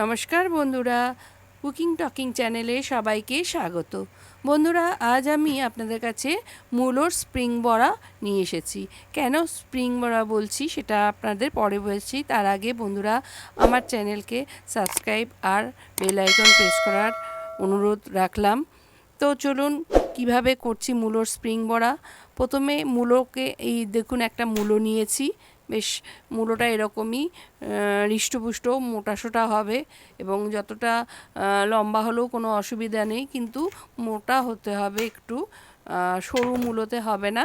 নমস্কার বন্ধুরা, cooking talking চ্যানেলে সবাইকে স্বাগত। বন্ধুরা, আজ আমি আপনাদের কাছে মূলোর স্প্রিং বড়া নিয়ে এসেছি। কেন স্প্রিং বড়া বলছি সেটা আপনাদের পরে বলছি। তার আগে বন্ধুরা, আমার চ্যানেলকে সাবস্ক্রাইব আর বেল আইকন প্রেস করার অনুরোধ রাখলাম। তো চলুন, কীভাবে করছি মূলোর স্প্রিং বড়া? প্রথমে মূলোকে, এই দেখুন একটা মূলো নিয়েছি। বেশ মূলোটা এরকমই হৃষ্টপুষ্ট, মোটাসোটা হবে এবং যতটা লম্বা হলেও কোনো অসুবিধা নেই, কিন্তু মোটা হতে হবে একটু সরু মূলোতে হবে না।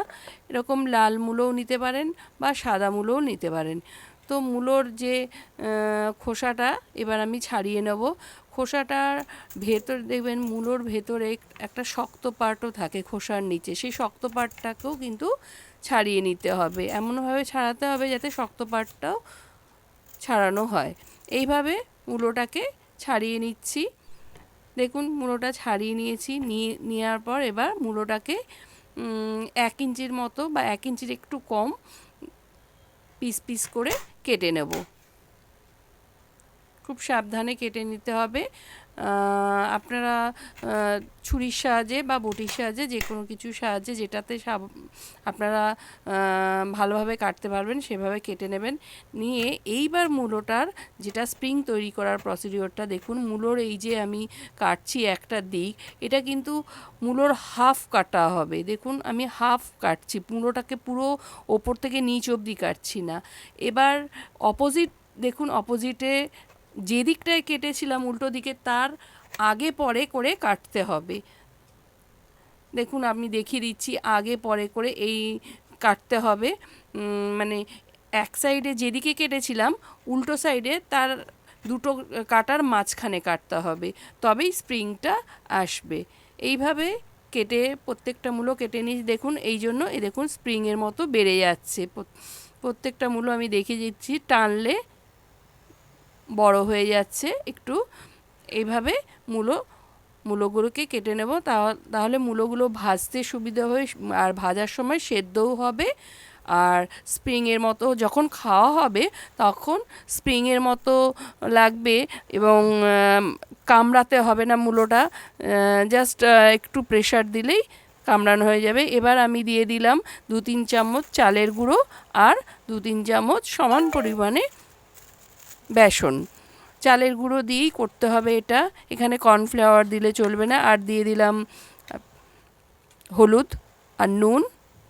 এরকম লাল মূলোও নিতে পারেন বা সাদা মূলোও নিতে পারেন। তো মূলোর যে খোসাটা এবার আমি ছাড়িয়ে নেব। খোসাটার ভেতর দেখবেন মূলোর ভেতরে একটা শক্ত পার্টও থাকে খোসার নিচে। সেই শক্ত পার্টটাকেও কিন্তু ছাড়িয়ে নিতে হবে। এমনভাবে ছাড়াতে হবে যাতে শক্ত পার্টটাও ছাড়ানো হয়। এইভাবে মূলোটাকে ছাড়িয়ে নিচ্ছি। দেখুন, মূলোটা ছাড়িয়ে নিয়েছি। নিয়ে, নেওয়ার পর এবার মূলোটাকে এক ইঞ্চির মতো বা এক ইঞ্চির একটু কম পিস পিস করে কেটে নেব। খুব সাবধানে কেটে নিতে হবে। আপনারা ছুরির সাহায্যে বা বটির সাহায্যে যে কোনো কিছুর সাহায্যে যেটাতে সাব, আপনারা ভালোভাবে কাটতে পারবেন সেভাবে কেটে নেবেন। নিয়ে এইবার মূলোটার যেটা স্প্রিং তৈরি করার প্রসিডিওরটা দেখুন, মূলোর এই যে আমি কাটছি একটা দিক, এটা কিন্তু মূলোর হাফ কাটা হবে। দেখুন, আমি হাফ কাটছি, মূলোটাকে পুরো ওপর থেকে নিচ অবধি কাটছি না। এবার অপোজিট, দেখুন, অপোজিটে যে দিকটায় কেটেছিলাম উল্টো দিকে, তার আগে পরে করে কাটতে হবে। দেখুন, আমি দেখিয়ে দিচ্ছি, আগে পরে করে এই কাটতে হবে। মানে এক সাইডে যেদিকে কেটেছিলাম, উল্টো সাইডে তার দুটো কাটার মাঝখানে কাটতে হবে। তবেই স্প্রিংটা আসবে। এইভাবে কেটে, প্রত্যেকটা মূলো কেটে নিয়ে, দেখুন, এই জন্য এই দেখুন, স্প্রিংয়ের মতো বেড়ে যাচ্ছে। প্রত্যেকটা মূলো আমি দেখিয়ে দিচ্ছি, টানলে বড় হয়ে যাচ্ছে, একটু এইভাবে মূলো, মূলোগুলোকে কেটে নেব। তাহলে মূলোগুলো ভাজতে সুবিধা হয়, আর ভাজার সময় সেদ্ধও হবে। আর স্প্রিংয়ের মতো যখন খাওয়া হবে, তখন স্প্রিংয়ের মতো লাগবে এবং কামড়াতে হবে না মূলোটা। জাস্ট একটু প্রেশার দিলেই কামড়ানো হয়ে যাবে। এবার আমি দিয়ে দিলাম দু তিন চামচ চালের গুঁড়ো আর দু তিন চামচ সমান পরিমাণে বেসন। চালের গুঁড়ো দিয়েই করতে হবে এটা। এখানে কর্নফ্লাওয়ার দিলে চলবে না। আর দিয়ে দিলাম হলুদ আর নুন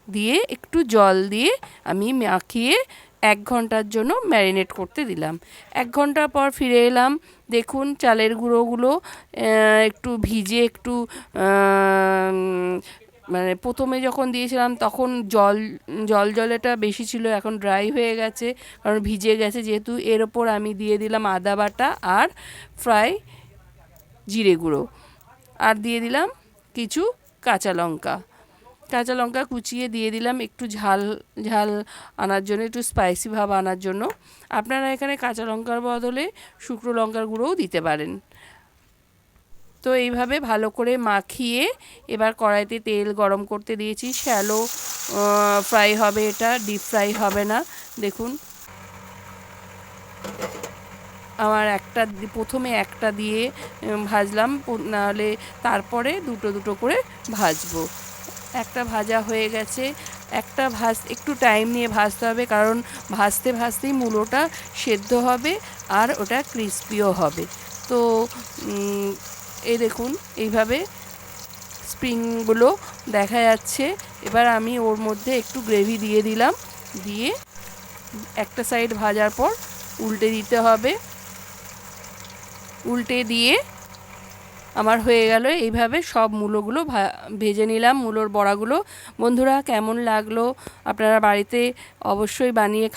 দিয়ে একটু জল দিয়ে আমি মাখিয়ে এক ঘণ্টার জন্য ম্যারিনেট করতে দিলাম। এক ঘণ্টা পর ফিরে এলাম। দেখুন চালের গুঁড়োগুলো একটু ভিজে একটু মানে প্রথমে যখন দিয়েছিলাম তখন জল জল জলেটা বেশি ছিল, এখন ড্রাই হয়ে গেছে, কারণ ভিজে গেছে যেহেতু। এর ওপর আমি দিয়ে দিলাম আদা বাটা আর ফ্রাই জিরে গুঁড়ো। আর দিয়ে দিলাম কিছু কাঁচা লঙ্কা। কাঁচা লঙ্কা কুচিয়ে দিয়ে দিলাম একটু ঝাল ঝাল আনার জন্য, একটু স্পাইসি ভাব আনার জন্য। আপনারা এখানে কাঁচা লঙ্কার বদলে শুকনো লঙ্কার গুঁড়োও দিতে পারেন। তো এইভাবে ভালো করে মাখিয়ে এবার কড়াইতে তেল গরম করতে দিয়েছি। শ্যালো ফ্রাই হবে এটা, ডিপ ফ্রাই হবে না। দেখুন। আমার একটা প্রথমে একটা দিয়ে ভাজলাম নাহলে তারপরে দুটো দুটো করে ভাজবো। একটা ভাজা হয়ে গেছে। একটা ভাজ, একটু টাইম নিয়ে ভাজতে হবে, কারণ ভাজতে ভাজতেই মূলোটা সেদ্ধ হবে আর ওটা ক্রিস্পিও হবে। তো এই দেখুন, এইভাবে স্প্রিংগুলো দেখা যাচ্ছে। এবার আমি ওর মধ্যে একটু গ্রেভি দিয়ে দিলাম। দিয়ে একটা সাইড ভাজার পর উল্টে দিতে হবে। উল্টে দিয়ে আমার হয়ে গেল। এইভাবে সব মূলোগুলো ভেজে নিলাম মূলোর বড়াগুলো। বন্ধুরা, কেমন লাগল? আপনারা বাড়িতে অবশ্যই বানিয়ে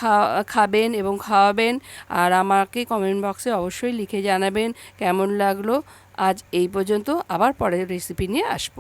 খাবেন এবং খাওয়াবেন। আর আমাকে কমেন্ট বক্সে অবশ্যই লিখে জানাবেন কেমন লাগল। আজ এই পর্যন্ত আবার পরের রেসিপি নিয়ে আসব।